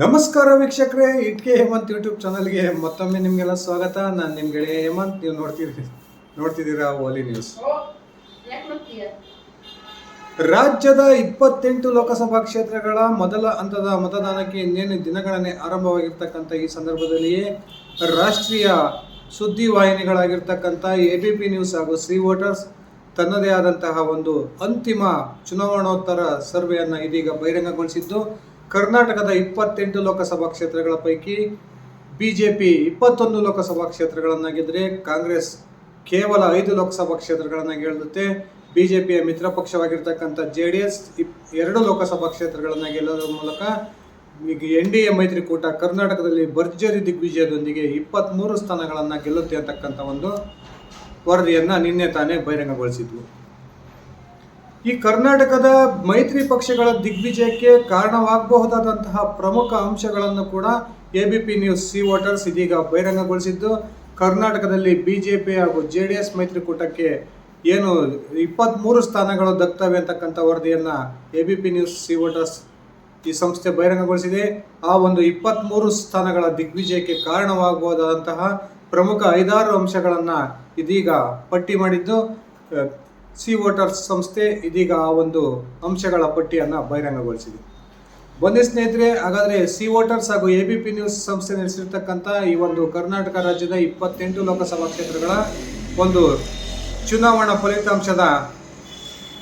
ನಮಸ್ಕಾರ ವೀಕ್ಷಕರೇ, ಇಟ್ಕೆ ಹೇಮಂತ್ ಯೂಟ್ಯೂಬ್ ಚಾನಲ್ಗೆ ಮತ್ತೊಮ್ಮೆ ನಿಮಗೆಲ್ಲ ಸ್ವಾಗತ. ನಾನು ನಿಮ್ಮ ಗೆಳೆಯ ಹೇಮಂತ್, ನೀವು ನೋಡ್ತಿದ್ದೀರಿ ನೋಡ್ತಿದ್ದೀರಾ ಓಲಿ ನ್ಯೂಸ್ ರಾಜ್ಯದ ಇಪ್ಪತ್ತೆಂಟು ಲೋಕಸಭಾ ಕ್ಷೇತ್ರಗಳ ಮೊದಲ ಹಂತದ ಮತದಾನಕ್ಕೆ ಇನ್ನೇನು ದಿನಗಣನೆ ಆರಂಭವಾಗಿರ್ತಕ್ಕಂಥ ಈ ಸಂದರ್ಭದಲ್ಲಿಯೇ ರಾಷ್ಟ್ರೀಯ ಸುದ್ದಿ ವಾಹಿನಿಗಳಾಗಿರ್ತಕ್ಕಂಥ ಎ ಬಿ ಪಿ ನ್ಯೂಸ್ ಹಾಗೂ ಸಿ ವೋಟರ್ಸ್ ತನ್ನದೇ ಆದಂತಹ ಒಂದು ಅಂತಿಮ ಚುನಾವಣೋತ್ತರ ಸರ್ವೆಯನ್ನು ಇದೀಗ ಬಹಿರಂಗಗೊಳಿಸಿದ್ದು. ಕರ್ನಾಟಕದ ಇಪ್ಪತ್ತೆಂಟು ಲೋಕಸಭಾ ಕ್ಷೇತ್ರಗಳ ಪೈಕಿ ಬಿಜೆಪಿ ಇಪ್ಪತ್ತೊಂದು ಲೋಕಸಭಾ ಕ್ಷೇತ್ರಗಳನ್ನು ಗೆದ್ದರೆ ಕಾಂಗ್ರೆಸ್ ಕೇವಲ ಐದು ಲೋಕಸಭಾ ಕ್ಷೇತ್ರಗಳನ್ನು ಗೆಲ್ಲುತ್ತೆ ಬಿಜೆಪಿಯ ಮಿತ್ರ ಪಕ್ಷವಾಗಿರ್ತಕ್ಕಂಥ ಜೆ ಡಿ ಎಸ್ ಎರಡು ಲೋಕಸಭಾ ಕ್ಷೇತ್ರಗಳನ್ನು ಗೆಲ್ಲೋದ್ರ ಮೂಲಕ ಈಗ ಎನ್ ಡಿ ಎ ಮೈತ್ರಿಕೂಟ ಕರ್ನಾಟಕದಲ್ಲಿ ಭರ್ಜರಿ ದಿಗ್ವಿಜಯದೊಂದಿಗೆ ಇಪ್ಪತ್ತ್ಮೂರು ಸ್ಥಾನಗಳನ್ನು ಗೆಲ್ಲುತ್ತೆ ಅಂತಕ್ಕಂಥ ಒಂದು ವರದಿಯನ್ನು ನಿನ್ನೆ ತಾನೇ ಬಹಿರಂಗಗೊಳಿಸಿದ್ವು. ಈ ಕರ್ನಾಟಕದ ಮೈತ್ರಿ ಪಕ್ಷಗಳ ದಿಗ್ವಿಜಯಕ್ಕೆ ಕಾರಣವಾಗಬಹುದಾದಂತಹ ಪ್ರಮುಖ ಅಂಶಗಳನ್ನು ಕೂಡ A B P news C voters ಇದೀಗ ಬಹಿರಂಗಗೊಳಿಸಿದ್ದು, ಕರ್ನಾಟಕದಲ್ಲಿ ಬಿ ಜೆ ಪಿ ಹಾಗೂ ಜೆ ಡಿ ಎಸ್ ಮೈತ್ರಿಕೂಟಕ್ಕೆ ಏನು ಇಪ್ಪತ್ತ್ಮೂರು ಸ್ಥಾನಗಳು ದಕ್ತವೆ ಅಂತಕ್ಕಂಥ ವರದಿಯನ್ನು A B P news C voters ಈ ಸಂಸ್ಥೆ ಬಹಿರಂಗಗೊಳಿಸಿದೆ. ಆ ಒಂದು ಇಪ್ಪತ್ತ್ಮೂರು ಸ್ಥಾನಗಳ ದಿಗ್ವಿಜಯಕ್ಕೆ ಕಾರಣವಾಗಬಹುದಾದಂತಹ ಪ್ರಮುಖ ಐದಾರು ಅಂಶಗಳನ್ನು ಇದೀಗ ಪಟ್ಟಿ ಮಾಡಿದ್ದು ಸಿ ವೋಟರ್ಸ್ ಸಂಸ್ಥೆ ಇದೀಗ ಆ ಒಂದು ಅಂಶಗಳ ಪಟ್ಟಿಯನ್ನು ಬಹಿರಂಗಗೊಳಿಸಿದೆ. ಬನ್ನಿ ಸ್ನೇಹಿತರೆ, ಹಾಗಾದರೆ ಸಿ ವೋಟರ್ಸ್ ಹಾಗೂ ಎ ಬಿ ಪಿ ನ್ಯೂಸ್ ಸಂಸ್ಥೆ ನಡೆಸಿರ್ತಕ್ಕಂಥ ಈ ಒಂದು ಕರ್ನಾಟಕ ರಾಜ್ಯದ ಇಪ್ಪತ್ತೆಂಟು ಲೋಕಸಭಾ ಕ್ಷೇತ್ರಗಳ ಒಂದು ಚುನಾವಣಾ ಫಲಿತಾಂಶದ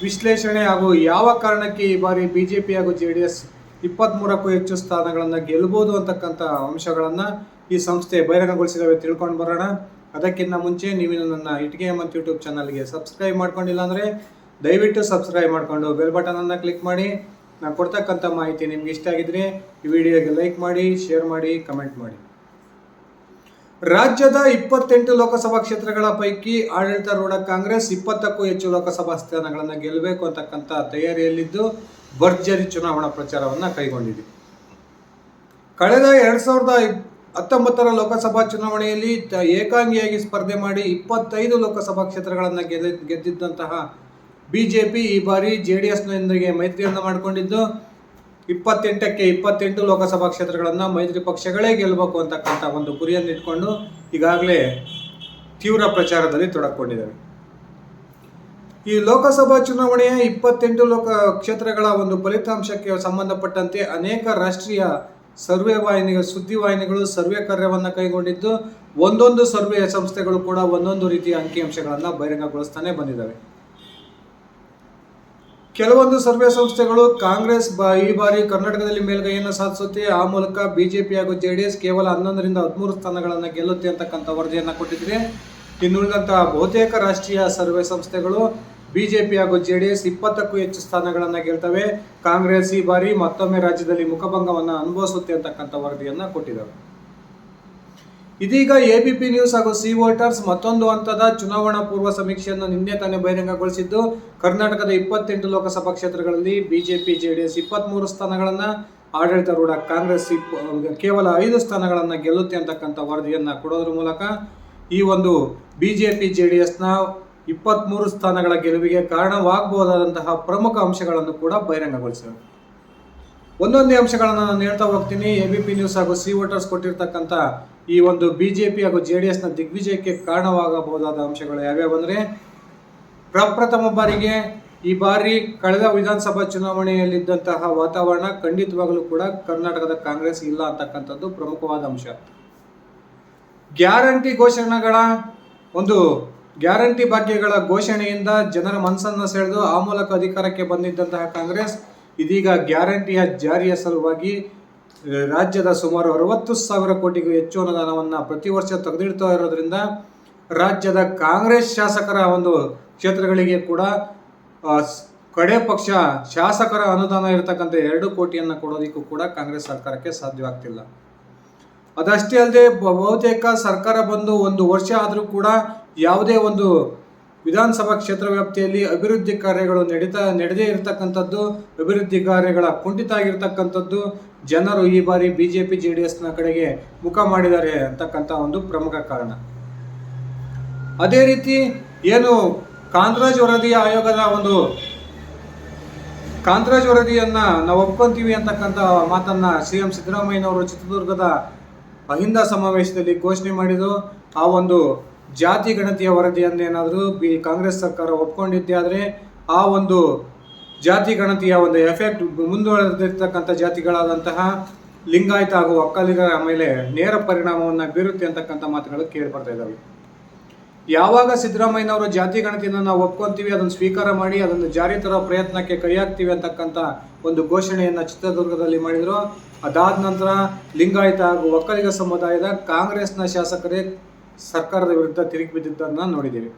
ವಿಶ್ಲೇಷಣೆ ಹಾಗೂ ಯಾವ ಕಾರಣಕ್ಕೆ ಈ ಬಾರಿ ಬಿ ಜೆ ಪಿ ಹಾಗೂ ಜೆ ಡಿ ಎಸ್ ಇಪ್ಪತ್ತ್ಮೂರಕ್ಕೂ ಹೆಚ್ಚು ಸ್ಥಾನಗಳನ್ನು ಗೆಲ್ಬೋದು ಅಂತಕ್ಕಂಥ ಅಂಶಗಳನ್ನು ಈ ಸಂಸ್ಥೆ ಬಹಿರಂಗಗೊಳಿಸಿದವೆ ತಿಳ್ಕೊಂಡು ಬರೋಣ. ಅದಕ್ಕಿಂತ ಮುಂಚೆ ನೀವು ನನ್ನ ಇಟ್ಗೆ ಮತ್ತು ಯೂಟ್ಯೂಬ್ ಚಾನಲ್ಗೆ ಸಬ್ಸ್ಕ್ರೈಬ್ ಮಾಡ್ಕೊಂಡಿಲ್ಲ ಅಂದರೆ ದಯವಿಟ್ಟು ಸಬ್ಸ್ಕ್ರೈಬ್ ಮಾಡಿಕೊಂಡು ಬೆಲ್ ಬಟನನ್ನು ಕ್ಲಿಕ್ ಮಾಡಿ. ನಾನು ಕೊಡ್ತಕ್ಕಂಥ ಮಾಹಿತಿ ನಿಮ್ಗೆ ಇಷ್ಟ ಆಗಿದ್ರೆ ಈ ವಿಡಿಯೋಗೆ ಲೈಕ್ ಮಾಡಿ ಶೇರ್ ಮಾಡಿ ಕಮೆಂಟ್ ಮಾಡಿ. ರಾಜ್ಯದ ಇಪ್ಪತ್ತೆಂಟು ಲೋಕಸಭಾ ಕ್ಷೇತ್ರಗಳ ಪೈಕಿ ಆಡಳಿತಾರೂಢ ಕಾಂಗ್ರೆಸ್ ಇಪ್ಪತ್ತಕ್ಕೂ ಹೆಚ್ಚು ಲೋಕಸಭಾ ಸ್ಥಾನಗಳನ್ನು ಗೆಲ್ಲಬೇಕು ಅಂತಕ್ಕಂಥ ತಯಾರಿಯಲ್ಲಿದ್ದು ಭರ್ಜರಿ ಚುನಾವಣಾ ಪ್ರಚಾರವನ್ನು ಕೈಗೊಂಡಿದೆ. ಕಳೆದ ಎರಡು ಸಾವಿರದ ಹತ್ತೊಂಬತ್ತರ ಲೋಕಸಭಾ ಚುನಾವಣೆಯಲ್ಲಿ ಏಕಾಂಗಿಯಾಗಿ ಸ್ಪರ್ಧೆ ಮಾಡಿ ಇಪ್ಪತ್ತೈದು ಲೋಕಸಭಾ ಕ್ಷೇತ್ರಗಳನ್ನು ಗೆದ್ದ ಗೆದ್ದಿದ್ದಂತಹ ಬಿ ಜೆ ಪಿ ಈ ಬಾರಿ ಜೆ ಡಿ ಎಸ್ನೊಂದಿಗೆ ಮೈತ್ರಿಯನ್ನು ಮಾಡಿಕೊಂಡಿದ್ದು, ಇಪ್ಪತ್ತೆಂಟಕ್ಕೆ ಇಪ್ಪತ್ತೆಂಟು ಲೋಕಸಭಾ ಕ್ಷೇತ್ರಗಳನ್ನು ಮೈತ್ರಿ ಪಕ್ಷಗಳೇ ಗೆಲ್ಲಬೇಕು ಅಂತಕ್ಕಂಥ ಒಂದು ಗುರಿಯನ್ನು ಇಟ್ಕೊಂಡು ಈಗಾಗಲೇ ತೀವ್ರ ಪ್ರಚಾರದಲ್ಲಿ ತೊಡಕೊಂಡಿದ್ದಾರೆ ಈ ಲೋಕಸಭಾ ಚುನಾವಣೆಯ ಇಪ್ಪತ್ತೆಂಟು ಲೋಕ ಕ್ಷೇತ್ರಗಳ ಒಂದು ಫಲಿತಾಂಶಕ್ಕೆ ಸಂಬಂಧಪಟ್ಟಂತೆ ಅನೇಕ ರಾಷ್ಟ್ರೀಯ ಸರ್ವೆ ವಾಹಿನಿ ಸುದ್ದಿ ವಾಹಿನಿಗಳು ಸರ್ವೆ ಕಾರ್ಯವನ್ನು ಕೈಗೊಂಡಿದ್ದು ಒಂದೊಂದು ಸರ್ವೆ ಸಂಸ್ಥೆಗಳು ಕೂಡ ಒಂದೊಂದು ರೀತಿಯ ಅಂಕಿಅಂಶಗಳನ್ನು ಬಹಿರಂಗಗೊಳಿಸ್ತಾನೆ ಬಂದಿದ್ದಾವೆ. ಕೆಲವೊಂದು ಸರ್ವೆ ಸಂಸ್ಥೆಗಳು ಕಾಂಗ್ರೆಸ್ ಈ ಬಾರಿ ಕರ್ನಾಟಕದಲ್ಲಿ ಮೇಲ್ಗೈಯನ್ನು ಸಾಧಿಸುತ್ತೆ. ಆ ಮೂಲಕ ಬಿಜೆಪಿ ಹಾಗೂ ಜೆಡಿಎಸ್ ಕೇವಲ ಹನ್ನೊಂದರಿಂದ ಹದಿಮೂರು ಸ್ಥಾನಗಳನ್ನು ಗೆಲ್ಲುತ್ತೆ ಅಂತಕ್ಕಂಥ ವರದಿಯನ್ನು ಕೊಟ್ಟಿದ್ರೆ ಇನ್ನುಳಿದಂತಹ ಬಹುತೇಕ ರಾಷ್ಟ್ರೀಯ ಸರ್ವೆ ಸಂಸ್ಥೆಗಳು ಬಿಜೆಪಿ ಹಾಗೂ ಜೆ ಡಿ ಎಸ್ ಇಪ್ಪತ್ತಕ್ಕೂ ಹೆಚ್ಚು ಸ್ಥಾನಗಳನ್ನು ಗೆಲ್ತವೆ. ಕಾಂಗ್ರೆಸ್ ಈ ಬಾರಿ ಮತ್ತೊಮ್ಮೆ ರಾಜ್ಯದಲ್ಲಿ ಮುಖಭಂಗವನ್ನು ಅನುಭವಿಸುತ್ತೆ ಅಂತಕ್ಕಂಥ ವರದಿಯನ್ನು ಕೊಟ್ಟಿದ್ದಾರೆ. ಇದೀಗ ಎಬಿಪಿ ನ್ಯೂಸ್ ಹಾಗೂ ಸಿ ವೋಟರ್ಸ್ ಮತ್ತೊಂದು ಹಂತದ ಚುನಾವಣಾ ಪೂರ್ವ ಸಮೀಕ್ಷೆಯನ್ನು ನಿನ್ನೆ ತಾನೇ ಬಹಿರಂಗಗೊಳಿಸಿದ್ದು, ಕರ್ನಾಟಕದ ಇಪ್ಪತ್ತೆಂಟು ಲೋಕಸಭಾ ಕ್ಷೇತ್ರಗಳಲ್ಲಿ ಬಿಜೆಪಿ, ಜೆಡಿಎಸ್ ಇಪ್ಪತ್ತ್ಮೂರು ಸ್ಥಾನಗಳನ್ನು, ಆಡಳಿತಾರೂಢ ಕಾಂಗ್ರೆಸ್ ಕೇವಲ ಐದು ಸ್ಥಾನಗಳನ್ನು ಗೆಲ್ಲುತ್ತೆ ಅಂತಕ್ಕಂಥ ವರದಿಯನ್ನು ಕೊಡೋದ್ರ ಮೂಲಕ ಈ ಒಂದು ಬಿಜೆಪಿ ಎಸ್ನ ಇಪ್ಪತ್ತ್ಮೂರು ಸ್ಥಾನಗಳ ಗೆಲುವಿಗೆ ಕಾರಣವಾಗಬಹುದಾದಂತಹ ಪ್ರಮುಖ ಅಂಶಗಳನ್ನು ಕೂಡ ಬಹಿರಂಗಗೊಳಿಸಿವೆ ಒಂದೊಂದೇ ಅಂಶಗಳನ್ನು ನಾನು ಹೇಳ್ತಾ ಹೋಗ್ತೀನಿ. ಎ ಬಿ ಪಿ ನ್ಯೂಸ್ ಹಾಗೂ ಸಿ ವೋಟರ್ಸ್ ಕೊಟ್ಟಿರ್ತಕ್ಕಂಥ ಈ ಒಂದು ಬಿ ಜೆ ಪಿ ಹಾಗೂ ಜೆ ಡಿ ಎಸ್ನ ದಿಗ್ವಿಜಯಕ್ಕೆ ಕಾರಣವಾಗಬಹುದಾದ ಅಂಶಗಳು ಯಾವ್ಯಾವು ಅಂದರೆ ಪ್ರಪ್ರಥಮ ಬಾರಿಗೆ ಈ ಬಾರಿ ಕಳೆದ ವಿಧಾನಸಭಾ ಚುನಾವಣೆಯಲ್ಲಿದ್ದಂತಹ ವಾತಾವರಣ ಖಂಡಿತವಾಗಲೂ ಕೂಡ ಕರ್ನಾಟಕದ ಕಾಂಗ್ರೆಸ್ ಇಲ್ಲ ಅಂತಕ್ಕಂಥದ್ದು ಪ್ರಮುಖವಾದ ಅಂಶ. ಗ್ಯಾರಂಟಿ ಘೋಷಣೆಗಳ ಒಂದು ಗ್ಯಾರಂಟಿ ಭಾಗ್ಯಗಳ ಘೋಷಣೆಯಿಂದ ಜನರ ಮನಸ್ಸನ್ನು ಸೆಳೆದು ಆ ಮೂಲಕ ಅಧಿಕಾರಕ್ಕೆ ಬಂದಿದ್ದಂತಹ ಕಾಂಗ್ರೆಸ್ ಇದೀಗ ಗ್ಯಾರಂಟಿಯ ಜಾರಿಯ ಸಲುವಾಗಿ ರಾಜ್ಯದ ಸುಮಾರು ಅರವತ್ತು ಸಾವಿರ ಕೋಟಿಗೂ ಹೆಚ್ಚು ಅನುದಾನವನ್ನು ಪ್ರತಿ ವರ್ಷ ತೆಗೆದಿಡ್ತಾ ಇರೋದ್ರಿಂದ ರಾಜ್ಯದ ಕಾಂಗ್ರೆಸ್ ಶಾಸಕರ ಒಂದು ಕ್ಷೇತ್ರಗಳಿಗೆ ಕೂಡ ಕಡೆ ಪಕ್ಷ ಶಾಸಕರ ಅನುದಾನ ಇರತಕ್ಕಂಥ ಎರಡು ಕೋಟಿಯನ್ನು ಕೊಡೋದಕ್ಕೂ ಕೂಡ ಕಾಂಗ್ರೆಸ್ ಸರ್ಕಾರಕ್ಕೆ ಸಾಧ್ಯವಾಗ್ತಿಲ್ಲ. ಅದಷ್ಟೇ ಅಲ್ಲದೆ ಬಹುತೇಕ ಸರ್ಕಾರ ಬಂದು ಒಂದು ವರ್ಷ ಆದರೂ ಕೂಡ ಯಾವುದೇ ಒಂದು ವಿಧಾನಸಭಾ ಕ್ಷೇತ್ರ ವ್ಯಾಪ್ತಿಯಲ್ಲಿ ಅಭಿವೃದ್ಧಿ ಕಾರ್ಯಗಳು ನಡೀತಾ, ನಡೆದೇ ಇರತಕ್ಕಂಥದ್ದು, ಅಭಿವೃದ್ಧಿ ಕಾರ್ಯಗಳ ಕುಂಠಿತ ಆಗಿರ್ತಕ್ಕಂಥದ್ದು, ಜನರು ಈ ಬಾರಿ B J P J D ಎಸ್ನ ಕಡೆಗೆ ಮುಖ ಮಾಡಿದ್ದಾರೆ ಅಂತಕ್ಕಂಥ ಒಂದು ಪ್ರಮುಖ ಕಾರಣ. ಅದೇ ರೀತಿ ಏನು ಕಾಂತರಾಜ್ ವರದಿಯ ಆಯೋಗದ ಒಂದು ಕಾಂತರಾಜ್ ವರದಿಯನ್ನ ನಾವು ಒಪ್ಕೊಂತೀವಿ ಅಂತಕ್ಕಂಥ ಮಾತನ್ನ ಸಿ ಎಂ ಸಿದ್ದರಾಮಯ್ಯನವರು ಚಿತ್ರದುರ್ಗದ ಅಹಿಂದ ಸಮಾವೇಶದಲ್ಲಿ ಘೋಷಣೆ ಮಾಡಿದ್ರು. ಆ ಒಂದು ಜಾತಿ ಗಣತಿಯ ವರದಿಯನ್ನೇನಾದರೂ ಬಿ ಕಾಂಗ್ರೆಸ್ ಸರ್ಕಾರ ಒಪ್ಕೊಂಡಿದ್ದೆ ಆದರೆ ಆ ಒಂದು ಜಾತಿ ಗಣತಿಯ ಒಂದು ಎಫೆಕ್ಟ್ ಮುಂದುವರೆದಿರ್ತಕ್ಕಂಥ ಜಾತಿಗಳಾದಂತಹ ಲಿಂಗಾಯತ ಹಾಗೂ ಒಕ್ಕಲಿಗರ ಮೇಲೆ ನೇರ ಪರಿಣಾಮವನ್ನು ಬೀರುತ್ತೆ ಅಂತಕ್ಕಂಥ ಮಾತುಗಳು ಕೇಳಿ ಬರ್ತಾ ಇದ್ದಾವೆ. ಯಾವಾಗ ಸಿದ್ದರಾಮಯ್ಯನವರು ಜಾತಿ ಗಣತಿಯನ್ನು ನಾವು ಒಪ್ಕೊಂತೀವಿ, ಅದನ್ನು ಸ್ವೀಕಾರ ಮಾಡಿ, ಅದನ್ನು ಜಾರಿ ತರೋ ಪ್ರಯತ್ನಕ್ಕೆ ಕೈ ಹಾಕ್ತೀವಿ ಅಂತಕ್ಕಂಥ ಒಂದು ಘೋಷಣೆಯನ್ನು ಚಿತ್ರದುರ್ಗದಲ್ಲಿ ಮಾಡಿದ್ರು. ಅದಾದ ನಂತರ ಲಿಂಗಾಯತ ಹಾಗೂ ಒಕ್ಕಲಿಗ ಸಮುದಾಯದ ಕಾಂಗ್ರೆಸ್ನ ಶಾಸಕರೇ ಸರ್ಕಾರದ ವಿರುದ್ಧ ತಿರುಗಿ ಬಿದ್ದಿದ್ದನ್ನು ನೋಡಿದ್ದೀವಿ.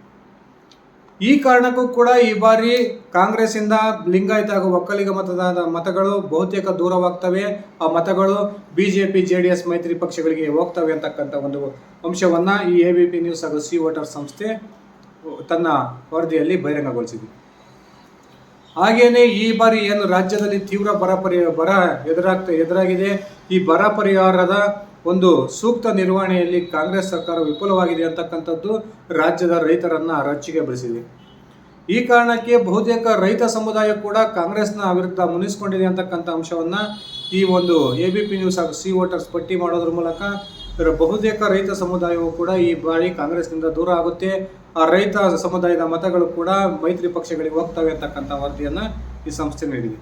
ಈ ಕಾರಣಕ್ಕೂ ಕೂಡ ಈ ಬಾರಿ ಕಾಂಗ್ರೆಸ್ಸಿಂದ ಲಿಂಗಾಯತ ಹಾಗೂ ಒಕ್ಕಲಿಗ ಮತದಾನ ಮತಗಳು ಬಹುತೇಕ ದೂರವಾಗ್ತವೆ. ಆ ಮತಗಳು ಬಿಜೆಪಿ ಜೆ ಡಿ ಎಸ್ ಮೈತ್ರಿ ಪಕ್ಷಗಳಿಗೆ ಹೋಗ್ತವೆ ಅಂತಕ್ಕಂಥ ಒಂದು ಅಂಶವನ್ನು ಈ ಎ ಬಿ ಪಿ ನ್ಯೂಸ್ ಹಾಗೂ ಸಿ ವೋಟರ್ ಸಂಸ್ಥೆ ತನ್ನ ವರದಿಯಲ್ಲಿ ಬಹಿರಂಗಗೊಳಿಸಿದೆ. ಹಾಗೆಯೇ ಈ ಬಾರಿ ಏನು ರಾಜ್ಯದಲ್ಲಿ ತೀವ್ರ ಬರ ಪರಿ, ಬರ ಎದುರಾಗ್ತಾ, ಎದುರಾಗಿದೆ. ಈ ಬರ ಪರಿಹಾರದ ಒಂದು ಸೂಕ್ತ ನಿರ್ವಹಣೆಯಲ್ಲಿ ಕಾಂಗ್ರೆಸ್ ಸರ್ಕಾರ ವಿಫಲವಾಗಿದೆ ಅಂತಕ್ಕಂಥದ್ದು ರಾಜ್ಯದ ರೈತರನ್ನ ರಚ್ಚಿಗೆ ಬೆಳೆಸಿದೆ ಈ ಕಾರಣಕ್ಕೆ ಬಹುತೇಕ ರೈತ ಸಮುದಾಯ ಕೂಡ ಕಾಂಗ್ರೆಸ್ನ ವಿರುದ್ಧ ಮುನಿಸ್ಕೊಂಡಿದೆ ಅಂತಕ್ಕಂಥ ಅಂಶವನ್ನ ಈ ಒಂದು ಎ ಬಿ ಪಿ ನ್ಯೂಸ್ ಹಾಗೂ ಸಿ ವೋಟರ್ಸ್ ಪಟ್ಟಿ ಮಾಡೋದ್ರ ಮೂಲಕ ಬಹುತೇಕ ರೈತ ಸಮುದಾಯವು ಕೂಡ ಈ ಬಾರಿ ಕಾಂಗ್ರೆಸ್ನಿಂದ ದೂರ ಆಗುತ್ತೆ. ಆ ರೈತ ಸಮುದಾಯದ ಮತಗಳು ಕೂಡ ಮೈತ್ರಿ ಪಕ್ಷಗಳಿಗೆ ಹೋಗ್ತವೆ ಅಂತಕ್ಕಂಥ ವರದಿಯನ್ನು ಈ ಸಂಸ್ಥೆ ನೀಡಿದೆ.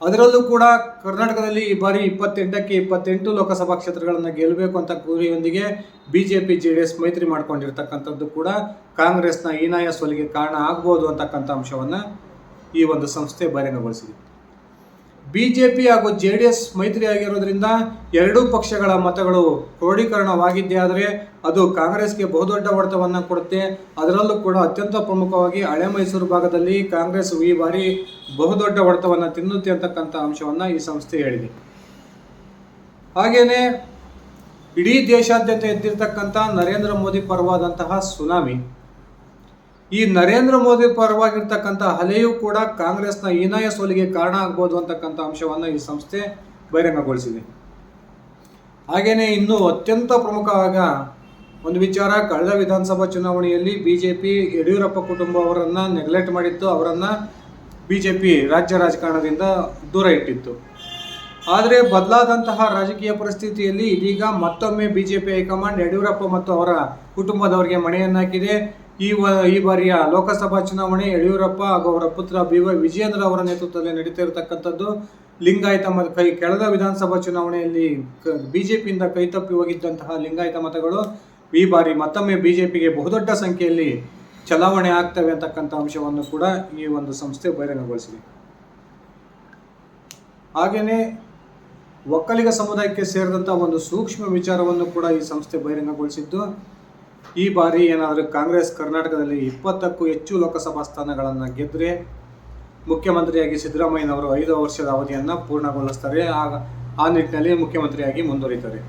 ಅದರಲ್ಲೂ ಕೂಡ ಕರ್ನಾಟಕದಲ್ಲಿ ಈ ಬಾರಿ ಇಪ್ಪತ್ತೆಂಟಕ್ಕೆ ಇಪ್ಪತ್ತೆಂಟು ಲೋಕಸಭಾ ಕ್ಷೇತ್ರಗಳನ್ನು ಗೆಲ್ಲಬೇಕು ಅಂತ ಗುರಿಯೊಂದಿಗೆ ಬಿಜೆಪಿ ಜೆ ಡಿ ಎಸ್ ಮೈತ್ರಿ ಮಾಡ್ಕೊಂಡಿರ್ತಕ್ಕಂಥದ್ದು ಕೂಡ ಕಾಂಗ್ರೆಸ್ನ ಹೀನಾಯ ಸೋಲಿಗೆ ಕಾರಣ ಆಗ್ಬೋದು ಅಂತಕ್ಕಂಥ ಅಂಶವನ್ನು ಈ ಒಂದು ಸಂಸ್ಥೆ ಬಹಿರಂಗಗೊಳಿಸಿದೆ. ಬಿಜೆಪಿ ಹಾಗೂ ಜೆ ಡಿ ಎಸ್ ಮೈತ್ರಿ ಆಗಿರೋದ್ರಿಂದ ಎರಡೂ ಪಕ್ಷಗಳ ಮತಗಳು ಕ್ರೋಢೀಕರಣವಾಗಿದ್ದೇ ಆದರೆ ಅದು ಕಾಂಗ್ರೆಸ್ಗೆ ಬಹುದೊಡ್ಡ ಹೊಡೆತವನ್ನು ಕೊಡುತ್ತೆ. ಅದರಲ್ಲೂ ಕೂಡ ಅತ್ಯಂತ ಪ್ರಮುಖವಾಗಿ ಹಳೆ ಮೈಸೂರು ಭಾಗದಲ್ಲಿ ಕಾಂಗ್ರೆಸ್ ಈ ಬಾರಿ ಬಹುದೊಡ್ಡ ಹೊಡೆತವನ್ನು ತಿನ್ನುತ್ತೆ ಅಂತಕ್ಕಂಥ ಅಂಶವನ್ನು ಈ ಸಂಸ್ಥೆ ಹೇಳಿದೆ. ಹಾಗೆಯೇ ಇಡೀ ದೇಶಾದ್ಯಂತ ಎದ್ದಿರ್ತಕ್ಕಂಥ ನರೇಂದ್ರ ಮೋದಿ ಪರವಾದಂತಹ ಸುನಾಮಿ. ಈ ನರೇಂದ್ರ ಮೋದಿ ಪರವಾಗಿರ್ತಕ್ಕಂಥ ಅಲೆಯೂ ಕೂಡ ಕಾಂಗ್ರೆಸ್ನ ಹೀನಾಯ ಸೋಲಿಗೆ ಕಾರಣ ಆಗ್ಬೋದು ಅಂತಕ್ಕಂಥ ಅಂಶವನ್ನು ಈ ಸಂಸ್ಥೆ ಬಹಿರಂಗಗೊಳಿಸಿದೆ. ಹಾಗೇನೆ ಇನ್ನು ಅತ್ಯಂತ ಪ್ರಮುಖವಾದ ಒಂದು ವಿಚಾರ, ಕಳೆದ ವಿಧಾನಸಭಾ ಚುನಾವಣೆಯಲ್ಲಿ ಬಿಜೆಪಿ ಯಡಿಯೂರಪ್ಪ ಕುಟುಂಬ ಅವರನ್ನ ನೆಗ್ಲೆಕ್ಟ್ ಮಾಡಿತ್ತು, ಅವರನ್ನ ಬಿಜೆಪಿ ರಾಜ್ಯ ರಾಜಕಾರಣದಿಂದ ದೂರ ಇಟ್ಟಿತ್ತು. ಆದರೆ ಬದಲಾದಂತಹ ರಾಜಕೀಯ ಪರಿಸ್ಥಿತಿಯಲ್ಲಿ ಇದೀಗ ಮತ್ತೊಮ್ಮೆ ಬಿಜೆಪಿ ಹೈಕಮಾಂಡ್ ಯಡಿಯೂರಪ್ಪ ಮತ್ತು ಅವರ ಕುಟುಂಬದವರಿಗೆ ಮಣೆಯನ್ನಾಕಿದೆ. ಈ ಈ ಬಾರಿಯ ಲೋಕಸಭಾ ಚುನಾವಣೆ ಯಡಿಯೂರಪ್ಪ ಹಾಗೂ ಅವರ ಪುತ್ರ ಬಿ ವೈ ವಿಜಯೇಂದ್ರ ಅವರ ನೇತೃತ್ವದಲ್ಲಿ ನಡೀತಾ ಇರತಕ್ಕಂಥದ್ದು ಲಿಂಗಾಯತ ಮತ ಕೈ ಕಳೆದ ವಿಧಾನಸಭಾ ಚುನಾವಣೆಯಲ್ಲಿ ಬಿಜೆಪಿಯಿಂದ ಕೈತಪ್ಪಿ ಹೋಗಿದ್ದಂತಹ ಲಿಂಗಾಯತ ಮತಗಳು ಈ ಬಾರಿ ಮತ್ತೊಮ್ಮೆ ಬಿಜೆಪಿಗೆ ಬಹುದೊಡ್ಡ ಸಂಖ್ಯೆಯಲ್ಲಿ ಚಲಾವಣೆ ಆಗ್ತವೆ ಅಂತಕ್ಕಂಥ ಅಂಶವನ್ನು ಕೂಡ ಈ ಒಂದು ಸಂಸ್ಥೆ ಬಹಿರಂಗಗೊಳಿಸಿದೆ. ಹಾಗೆಯೇ ಒಕ್ಕಲಿಗ ಸಮುದಾಯಕ್ಕೆ ಸೇರಿದಂಥ ಒಂದು ಸೂಕ್ಷ್ಮ ವಿಚಾರವನ್ನು ಕೂಡ ಈ ಸಂಸ್ಥೆ ಬಹಿರಂಗಗೊಳಿಸಿದ್ದು ಈ ಬಾರಿ ಏನಾದರೂ ಕಾಂಗ್ರೆಸ್ ಕರ್ನಾಟಕದಲ್ಲಿ ಇಪ್ಪತ್ತಕ್ಕೂ ಹೆಚ್ಚು ಲೋಕಸಭಾ ಸ್ಥಾನಗಳನ್ನು ಗೆದ್ದರೆ ಮುಖ್ಯಮಂತ್ರಿಯಾಗಿ ಸಿದ್ದರಾಮಯ್ಯನವರು ಐದು ವರ್ಷದ ಅವಧಿಯನ್ನು ಪೂರ್ಣಗೊಳಿಸ್ತಾರೆ. ಆಗ ಆ ನಿಟ್ಟಿನಲ್ಲಿ ಮುಖ್ಯಮಂತ್ರಿಯಾಗಿ ಮುಂದುವರಿತಾರೆ.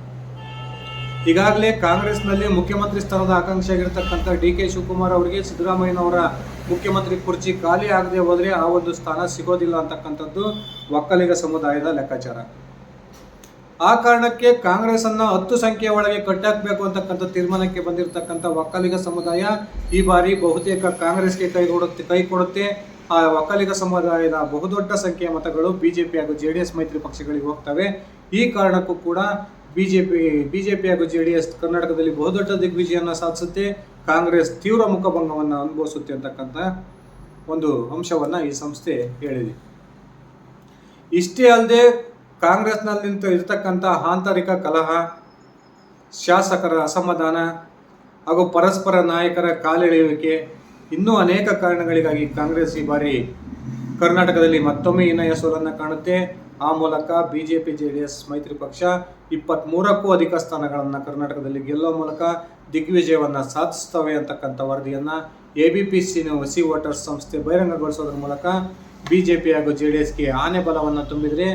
ಈಗಾಗಲೇ ಕಾಂಗ್ರೆಸ್ನಲ್ಲಿ ಮುಖ್ಯಮಂತ್ರಿ ಸ್ಥಾನದ ಆಕಾಂಕ್ಷೆಯಾಗಿರ್ತಕ್ಕಂಥ ಡಿ ಕೆ ಶಿವಕುಮಾರ್ ಅವರಿಗೆ ಸಿದ್ದರಾಮಯ್ಯನವರ ಮುಖ್ಯಮಂತ್ರಿ ಕುರ್ಚಿ ಖಾಲಿ ಆಗದೆ ಹೋದರೆ ಆ ಒಂದು ಸ್ಥಾನ ಸಿಗೋದಿಲ್ಲ ಅಂತಕ್ಕಂಥದ್ದು ಒಕ್ಕಲಿಗ ಸಮುದಾಯದ ಲೆಕ್ಕಾಚಾರ. ಆ ಕಾರಣಕ್ಕೆ ಕಾಂಗ್ರೆಸ್ ಅನ್ನ ಹತ್ತು ಸಂಖ್ಯೆಯ ಒಳಗೆ ಕಟ್ಟಾಕಬೇಕು ಅಂತಕ್ಕಂಥ ತೀರ್ಮಾನಕ್ಕೆ ಬಂದಿರತಕ್ಕಂಥ ಒಕ್ಕಲಿಗ ಸಮುದಾಯ ಈ ಬಾರಿ ಬಹುತೇಕ ಕಾಂಗ್ರೆಸ್ಗೆ ಕೈ ಕೊಡುತ್ತೆ ಕೈ ಕೊಡುತ್ತೆ. ಆ ಒಕ್ಕಲಿಗ ಸಮುದಾಯದ ಬಹುದೊಡ್ಡ ಸಂಖ್ಯೆಯ ಮತಗಳು ಬಿಜೆಪಿ ಹಾಗೂ ಜೆ ಡಿ ಎಸ್ ಮೈತ್ರಿ ಪಕ್ಷಗಳಿಗೆ ಹೋಗ್ತವೆ. ಈ ಕಾರಣಕ್ಕೂ ಕೂಡ ಬಿಜೆಪಿ ಬಿಜೆಪಿ ಹಾಗೂ ಜೆ ಡಿ ಎಸ್ ಕರ್ನಾಟಕದಲ್ಲಿ ಬಹುದೊಡ್ಡ ದಿಗ್ವಿಜಯವನ್ನು ಸಾಧಿಸುತ್ತೆ. ಕಾಂಗ್ರೆಸ್ ತೀವ್ರ ಮುಖಭಂಗವನ್ನು ಅನುಭವಿಸುತ್ತೆ ಅಂತಕ್ಕಂಥ ಒಂದು ಅಂಶವನ್ನು ಈ ಸಂಸ್ಥೆ ಹೇಳಿದೆ. ಇಷ್ಟೇ ಅಲ್ಲದೆ ಕಾಂಗ್ರೆಸ್ನಲ್ಲಿ ನಿಂತು ಇರತಕ್ಕಂಥ ಆಂತರಿಕ ಕಲಹ, ಶಾಸಕರ ಅಸಮಾಧಾನ ಹಾಗೂ ಪರಸ್ಪರ ನಾಯಕರ ಕಾಲೆಳೆಯುವಿಕೆ ಇನ್ನೂ ಅನೇಕ ಕಾರಣಗಳಿಗಾಗಿ ಕಾಂಗ್ರೆಸ್ ಈ ಬಾರಿ ಕರ್ನಾಟಕದಲ್ಲಿ ಮತ್ತೊಮ್ಮೆ ಹೀನಾಯ ಸೋಲನ್ನು ಕಾಣುತ್ತೆ. ಆ ಮೂಲಕ B J P J D S ಮೈತ್ರಿ ಪಕ್ಷ ಇಪ್ಪತ್ತ್ಮೂರಕ್ಕೂ ಅಧಿಕ ಸ್ಥಾನಗಳನ್ನು ಕರ್ನಾಟಕದಲ್ಲಿ ಗೆಲ್ಲುವ ಮೂಲಕ ದಿಗ್ವಿಜಯವನ್ನು ಸಾಧಿಸ್ತವೆ ಅಂತಕ್ಕಂಥ ವರದಿಯನ್ನು A B P C C voters ಸಂಸ್ಥೆ ಬಹಿರಂಗಗೊಳಿಸೋದ್ರ ಮೂಲಕ ಬಿ ಜೆ ಪಿ ಹಾಗೂ ಜೆ ಡಿ ಎಸ್ಗೆ ಆನೆ ಬಲವನ್ನು ತುಂಬಿದರೆ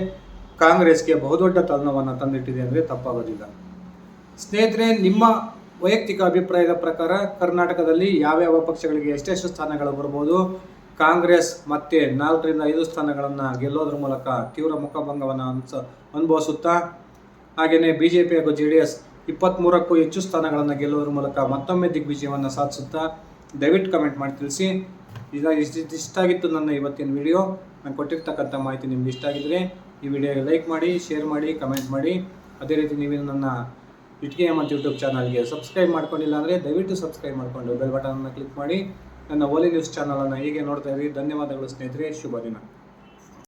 ಕಾಂಗ್ರೆಸ್ಗೆ ಬಹುದೊಡ್ಡ ತಲನವನ್ನು ತಂದಿಟ್ಟಿದೆ ಅಂದರೆ ತಪ್ಪಾಗೋದಿಲ್ಲ. ಸ್ನೇಹಿತರೆ, ನಿಮ್ಮ ವೈಯಕ್ತಿಕ ಅಭಿಪ್ರಾಯದ ಪ್ರಕಾರ ಕರ್ನಾಟಕದಲ್ಲಿ ಯಾವ್ಯಾವ ಪಕ್ಷಗಳಿಗೆ ಎಷ್ಟೆಷ್ಟು ಸ್ಥಾನಗಳು ಬರ್ಬೋದು? ಕಾಂಗ್ರೆಸ್ ಮತ್ತೆ ನಾಲ್ಕರಿಂದ ಐದು ಸ್ಥಾನಗಳನ್ನು ಗೆಲ್ಲೋದ್ರ ಮೂಲಕ ತೀವ್ರ ಮುಖಭಂಗವನ್ನು ಅನ್ಸ, ಅನುಭವಿಸುತ್ತಾ? ಹಾಗೆಯೇ ಬಿ ಜೆ ಪಿ ಹಾಗೂ ಜೆ ಡಿ ಎಸ್ ಇಪ್ಪತ್ತ್ಮೂರಕ್ಕೂ ಹೆಚ್ಚು ಸ್ಥಾನಗಳನ್ನು ಗೆಲ್ಲೋದ್ರ ಮೂಲಕ ಮತ್ತೊಮ್ಮೆ ದಿಗ್ವಿಜಯವನ್ನು ಸಾಧಿಸುತ್ತಾ? ದಯವಿಟ್ಟು ಕಮೆಂಟ್ ಮಾಡಿ ತಿಳಿಸಿ. ಇದಾಗಿ ಇಷ್ಟ ಇಷ್ಟ ಆಗಿತ್ತು ನನ್ನ ಇವತ್ತಿನ ವಿಡಿಯೋ. ನಾನು ಕೊಟ್ಟಿರ್ತಕ್ಕಂಥ ಮಾಹಿತಿ ನಿಮ್ಗೆ ಇಷ್ಟ ಆಗಿದ್ರೆ ಈ ವಿಡಿಯೋಗೆ ಲೈಕ್ ಮಾಡಿ ಶೇರ್ ಮಾಡಿ ಕಮೆಂಟ್ ಮಾಡಿ. ಅದೇ ರೀತಿ ನೀವು ನನ್ನ ಇಟ್ಕೆ ಮತ್ತು ಯೂಟ್ಯೂಬ್ ಚಾನಲ್ಗೆ ಸಬ್ಸ್ಕ್ರೈಬ್ ಮಾಡ್ಕೊಂಡಿಲ್ಲ ಅಂದರೆ ದಯವಿಟ್ಟು ಸಬ್ಸ್ಕ್ರೈಬ್ ಮಾಡಿಕೊಂಡು ಬೆಲ್ ಬಟನನ್ನು ಕ್ಲಿಕ್ ಮಾಡಿ. ನನ್ನ ಓಲಿ ನ್ಯೂಸ್ ಚಾನಲನ್ನು ಹೀಗೆ ನೋಡ್ತಾ ಇರಿ. ಧನ್ಯವಾದಗಳು ಸ್ನೇಹಿತರೆ. ಶುಭ ದಿನ.